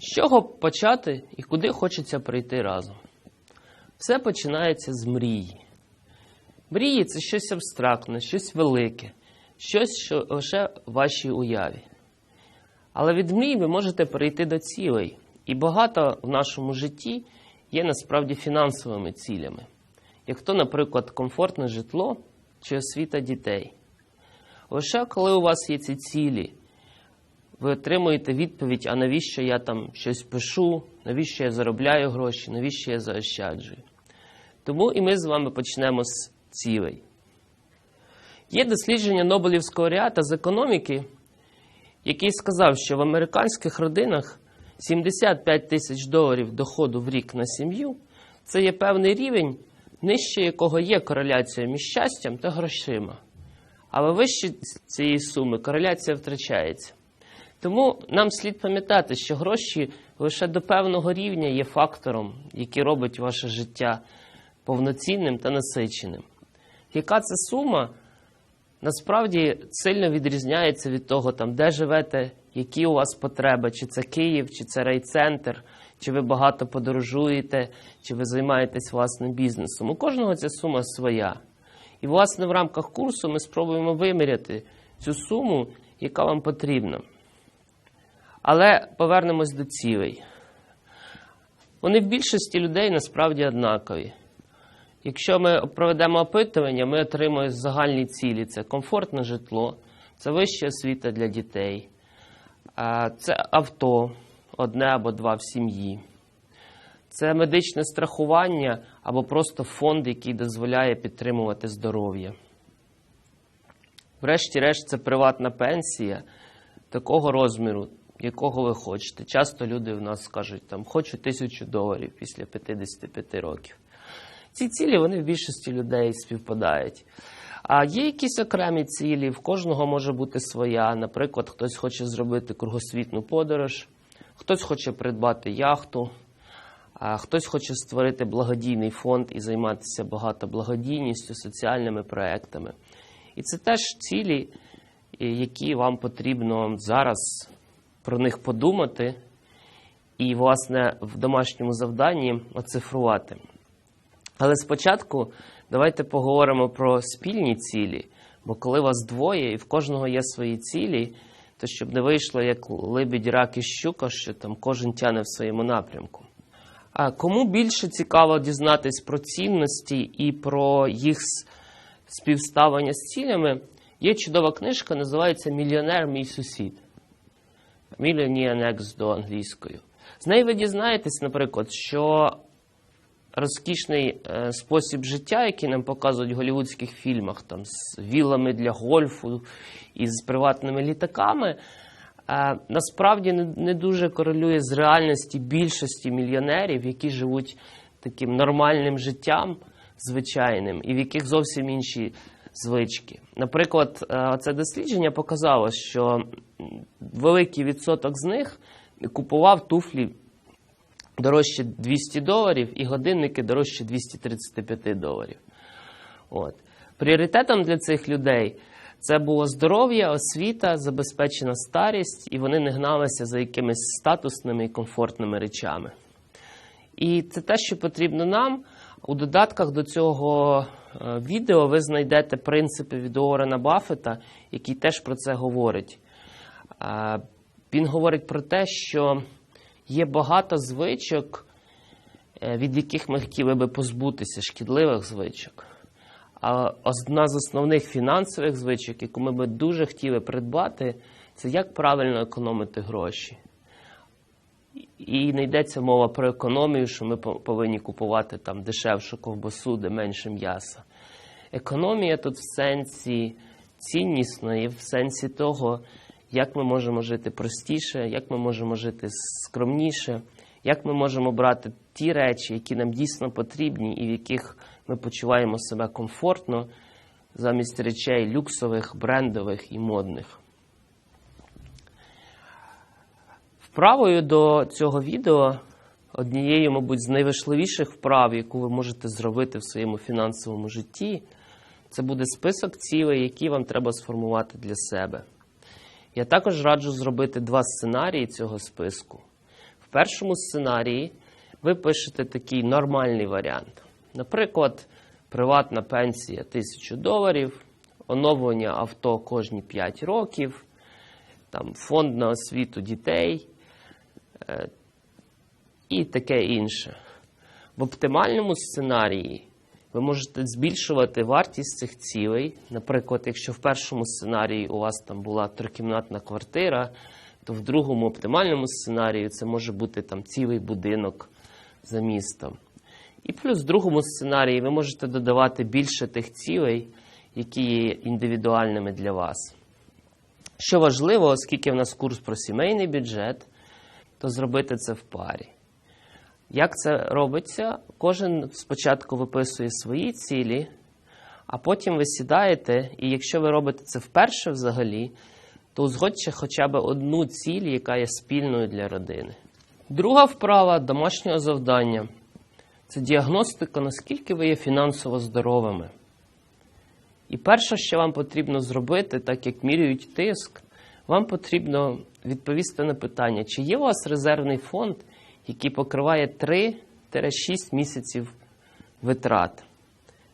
З чого почати і куди хочеться прийти разом? Все починається з мрії. Мрії це щось абстрактне, щось велике, щось, що лише в вашій уяві. Але від мрій ви можете перейти до цілей. І багато в нашому житті є насправді фінансовими цілями, як то, наприклад, комфортне житло чи освіта дітей. Лише коли у вас є ці цілі, ви отримуєте відповідь, а навіщо я там щось пишу, навіщо я заробляю гроші, навіщо я заощаджую. Тому і ми з вами почнемо з цілей. Є дослідження Нобелівського лауреата з економіки, який сказав, що в американських родинах 75 тисяч доларів доходу в рік на сім'ю це є певний рівень, нижче якого є кореляція між щастям та грошима. Але вище цієї суми кореляція втрачається. Тому нам слід пам'ятати, що гроші лише до певного рівня є фактором, який робить ваше життя повноцінним та насиченим. Яка це сума, насправді сильно відрізняється від того, там, де живете, які у вас потреби, чи це Київ, чи це райцентр, чи ви багато подорожуєте, чи ви займаєтесь власним бізнесом. У кожного ця сума своя. І, власне, в рамках курсу ми спробуємо виміряти цю суму, яка вам потрібна. Але повернемось до цілей. Вони в більшості людей насправді однакові. Якщо ми проведемо опитування, ми отримаємо загальні цілі: це комфортне житло, це вища освіта для дітей, це авто, одне або два в сім'ї, це медичне страхування або просто фонд, який дозволяє підтримувати здоров'я. Врешті-решт, це приватна пенсія такого розміру, якого ви хочете. Часто люди в нас скажуть, там, хочу тисячу доларів після 55 років. Ці цілі вони в більшості людей співпадають. А є якісь окремі цілі, в кожного може бути своя. Наприклад, хтось хоче зробити кругосвітну подорож, хтось хоче придбати яхту, хтось хоче створити благодійний фонд і займатися багато благодійністю, соціальними проектами. І це теж цілі, які вам потрібно зараз про них подумати і, власне, в домашньому завданні оцифрувати. Але спочатку давайте поговоримо про спільні цілі, бо коли вас двоє і в кожного є свої цілі, то щоб не вийшло як либідь, рак і щука, що там кожен тяне в своєму напрямку. А кому більше цікаво дізнатись про цінності і про їх співставлення з цілями, є чудова книжка, називається Мільйонер мій сусід. Millionaire до англійською. З неї ви дізнаєтесь, наприклад, що розкішний е, спосіб життя, який нам показують в голівудських фільмах, там з вілами для гольфу і з приватними літаками, е, насправді не, дуже корелює з реальності більшості мільйонерів, які живуть таким нормальним життям, звичайним, і в яких зовсім інші звички. Наприклад, е, це дослідження показало, що великий відсоток з них купував туфлі дорожче 200 доларів і годинники дорожче 235 доларів. От. Пріоритетом для цих людей це було здоров'я, освіта, забезпечена старість, і вони не гналися за якимись статусними і комфортними речами. І це те, що потрібно нам. У додатках до цього е, відео ви знайдете принципи від Уоррена Баффета, який теж про це говорить. Він говорить про те, що є багато звичок, е, від яких ми хотіли би позбутися, шкідливих звичок. А одна з основних фінансових звичок, яку ми би дуже хотіли придбати, це як правильно економити гроші. І не йдеться мова про економію, що ми повинні купувати там дешевшу ковбасу, де менше м'яса. Економія тут в сенсі ціннісної, в сенсі того, як ми можемо жити простіше, як ми можемо жити скромніше, як ми можемо брати ті речі, які нам дійсно потрібні, і в яких ми почуваємо себе комфортно, замість речей люксових, брендових і модних. Вправою до цього відео однією, мабуть, з найважливіших вправ, яку ви можете зробити в своєму фінансовому житті, це буде список цілей, які вам треба сформувати для себе. Я також раджу зробити два сценарії цього списку. В першому сценарії ви пишете такий нормальний варіант. Наприклад, приватна пенсія 1000 доларів, оновлення авто кожні 5 років, там, фонд на освіту дітей е, і таке інше. В оптимальному сценарії ви можете збільшувати вартість цих цілей. Наприклад, якщо в першому сценарії у вас там була трикімнатна квартира, то в другому оптимальному сценарії це може бути там цілий будинок за містом. І плюс в другому сценарії ви можете додавати більше тих цілей, які є індивідуальними для вас. Що важливо, оскільки в нас курс про сімейний бюджет, то зробити це в парі. Як це робиться? Кожен спочатку виписує свої цілі, а потім ви сідаєте, і якщо ви робите це вперше взагалі, то узгодьте хоча б одну ціль, яка є спільною для родини. Друга вправа домашнього завдання це діагностика, наскільки ви є фінансово здоровими. І перше, що вам потрібно зробити, так як міряють тиск, вам потрібно відповісти на питання, чи є у вас резервний фонд, який покриває 3-6 місяців витрат.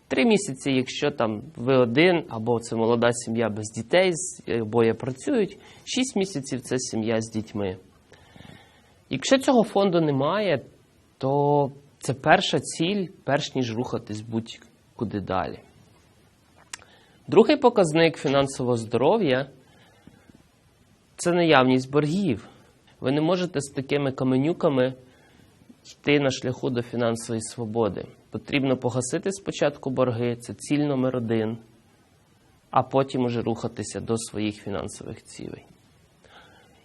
Три місяці, якщо там ви один, або це молода сім'я без дітей, обоє працюють, 6 місяців це сім'я з дітьми. Якщо цього фонду немає, то це перша ціль, перш ніж рухатись будь-куди далі. Другий показник фінансового здоров'я це наявність боргів. Ви не можете з такими каменюками йти на шляху до фінансової свободи. Потрібно погасити спочатку борги, це ціль номер один, а потім уже рухатися до своїх фінансових цілей.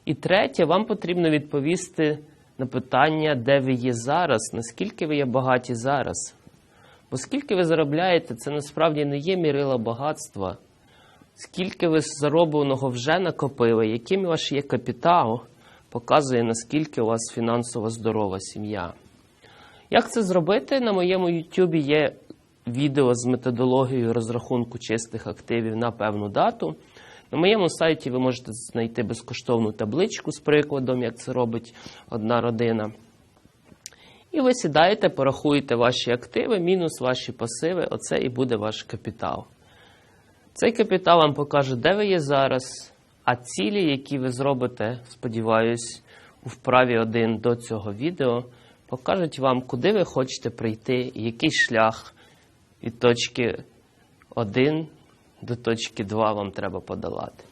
І третє, вам потрібно відповісти на питання, де ви є зараз, наскільки ви є багаті зараз. Бо скільки ви заробляєте, це насправді не є мірила багатства. Скільки ви заробленого вже накопили, яким ваш є капітал, показує, наскільки у вас фінансово здорова сім'я. Як це зробити? На моєму YouTube є відео з методологією розрахунку чистих активів на певну дату. На моєму сайті ви можете знайти безкоштовну табличку з прикладом, як це робить одна родина. І ви сідаєте, порахуєте ваші активи, мінус ваші пасиви, оце і буде ваш капітал. Цей капітал вам покаже, де ви є зараз, а цілі, які ви зробите, сподіваюсь, у вправі 1 до цього відео, покажуть вам, куди ви хочете прийти який шлях від точки 1 до точки 2 вам треба подолати.